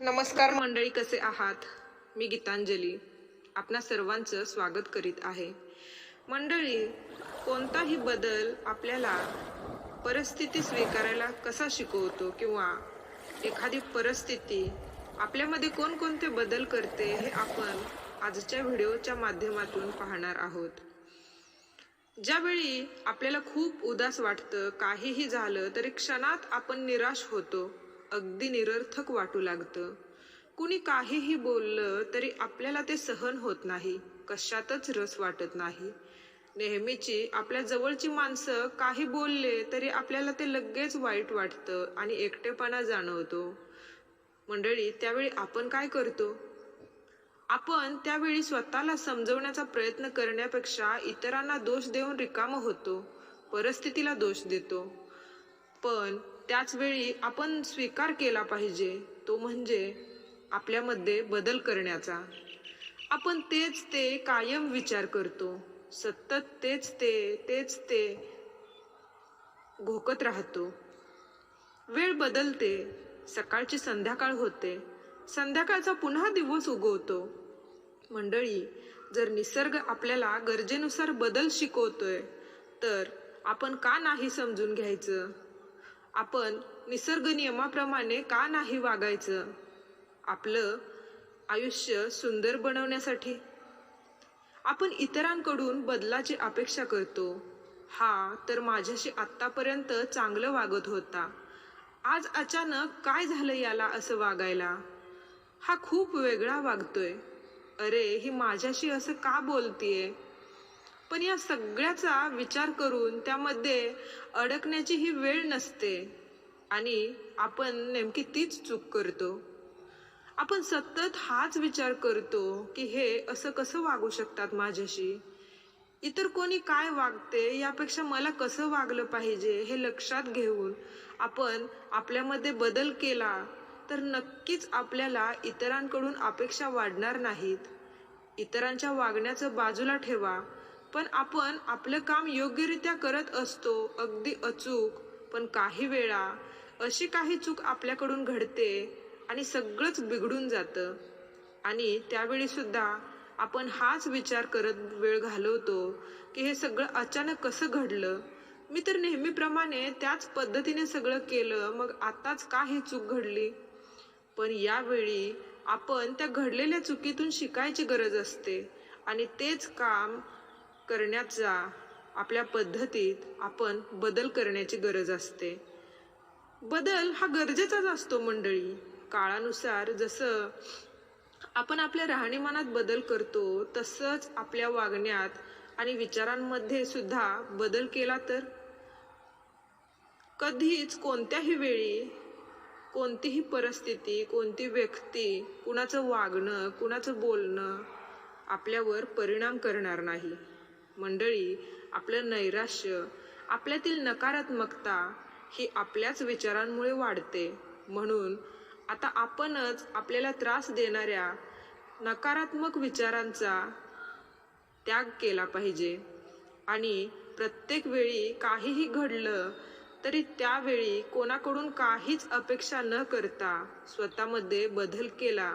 नमस्कार. मंडळी कसे आहात? मी गीतांजली. आपणा सर्वांचं स्वागत करीत आहे. मंडळी कोणताही बदल आपल्याला परिस्थिती स्वीकारायला कसा शिकवतो किंवा एखादी परिस्थिती आपल्यामध्ये कोणकोणते बदल करते हे आपण आजच्या व्हिडिओच्या माध्यमातून पाहणार आहोत. ज्यावेळी आपल्याला खूप उदास वाटतं काहीही झालं तरी क्षणात आपण निराश होतो. अगदी निरर्थक वाटू लागतं. कुणी काहीही बोललं तरी आपल्याला ते सहन होत नाही. कशातच रस वाटत नाही. नेहमीची आपल्या जवळची माणसं काही बोलले तरी आपल्याला ते लगेच वाईट वाटतं आणि एकटेपणा जाणवतो. मंडळी त्यावेळी आपण काय करतो? आपण त्यावेळी स्वतःला समजवण्याचा प्रयत्न करण्यापेक्षा इतरांना दोष देऊन रिकामं होतो. परिस्थितीला दोष देतो. पण त्याचवेळी आपण स्वीकार केला पाहिजे तो म्हणजे आपल्यामध्ये बदल करण्याचा. आपण तेच ते कायम विचार करतो. सतत तेच ते तेच ते घोकत राहतो. वेळ बदलते सकाळची संध्याकाळ होते. संध्याकाळचा पुन्हा दिवस उगवतो. मंडळी जर निसर्ग आपल्याला गरजेनुसार बदल शिकवतोय तर आपण का नाही समजून घ्यायचं? आपण निसर्ग नियमाप्रमाणे का नाही वागायचं? आपलं आयुष्य सुंदर बनवण्यासाठी. आपण इतरांकडून बदलाची अपेक्षा करतो. हा तर माझ्याशी आत्तापर्यंत चांगलं वागत होता. आज अचानक काय झालं याला असं वागायला? हा खूप वेगळा वागतोय. अरे ही माझ्याशी असं का बोलतीये? पण या सगळ्याचा विचार करून त्यामध्ये अडकण्याची ही वेळ नसते. आणि आपण नेमकी तीच चूक करतो. आपण सतत हाच विचार करतो की हे असं कसं वागू शकतात माझ्याशी? इतर कोणी काय वागते यापेक्षा मला कसं वागलं पाहिजे हे लक्षात घेऊन आपण आपल्यामध्ये बदल केला तर नक्कीच आपल्याला इतरांकडून अपेक्षा वाढणार नाहीत. इतरांच्या वागण्याचं बाजूला ठेवा. पण आपण आपलं काम योग्यरित्या करत असतो अगदी अचूक पण काही वेळा अशी काही चूक आपल्याकडून घडते आणि सगळंच बिघडून जातं. आणि त्यावेळी सुद्धा आपण हाच विचार करत वेळ घालवतो की हे सगळं अचानक कसं घडलं? मी तर नेहमीप्रमाणे त्याच पद्धतीने सगळं केलं मग आताच का ही चूक घडली? पण यावेळी आपण त्या घडलेल्या चुकीतून शिकायची गरज असते आणि तेच काम करण्याचा आपल्या पद्धतीत आपण बदल करण्याची गरज असते. बदल हा गरजेचाच असतो मंडळी. काळानुसार जसं आपण आपल्या राहणीमानात बदल करतो तसंच आपल्या वागण्यात आणि विचारांमध्ये सुद्धा बदल केला तर? कधीच कोणत्याही वेळी कोणतीही परिस्थिती कोणती व्यक्ती कुणाचं वागणं कुणाचं बोलणं आपल्यावर परिणाम करणार नाही. मंडळी आपलं नैराश्य आपल्यातील नकारात्मकता ही आपल्याच विचारांमुळे वाढते. म्हणून आता आपणच आपल्याला त्रास देणाऱ्या नकारात्मक विचारांचा त्याग केला पाहिजे. आणि प्रत्येक वेळी काहीही घडलं तरी त्यावेळी कोणाकडून काहीच अपेक्षा न करता स्वतःमध्ये बदल केला.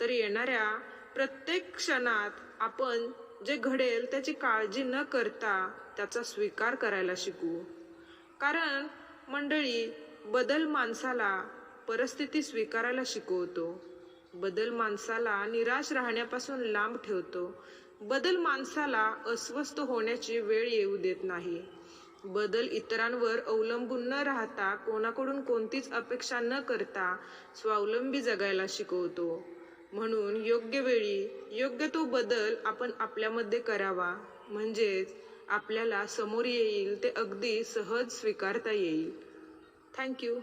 तर येणाऱ्या प्रत्येक क्षणात आपण जे घडेल त्याची काळजी न करता त्याचा स्वीकार करायला शिकू. कारण मंडळी बदल माणसाला परिस्थिती स्वीकारायला शिकवतो. बदल माणसाला निराश राहण्यापासून लांब ठेवतो. बदल माणसाला अस्वस्थ होण्याची वेळ येऊ देत नाही. बदल इतरांवर अवलंबून न राहता कोणाकडून कोणतीच अपेक्षा न करता स्वावलंबी जगायला शिकवतो. म्हणून योग्य वेळी योग्य तो बदल आपण आपल्यामध्ये करावा. म्हणजेच आपल्याला समोर येईल ते अगदी सहज स्वीकारता येईल. थँक्यू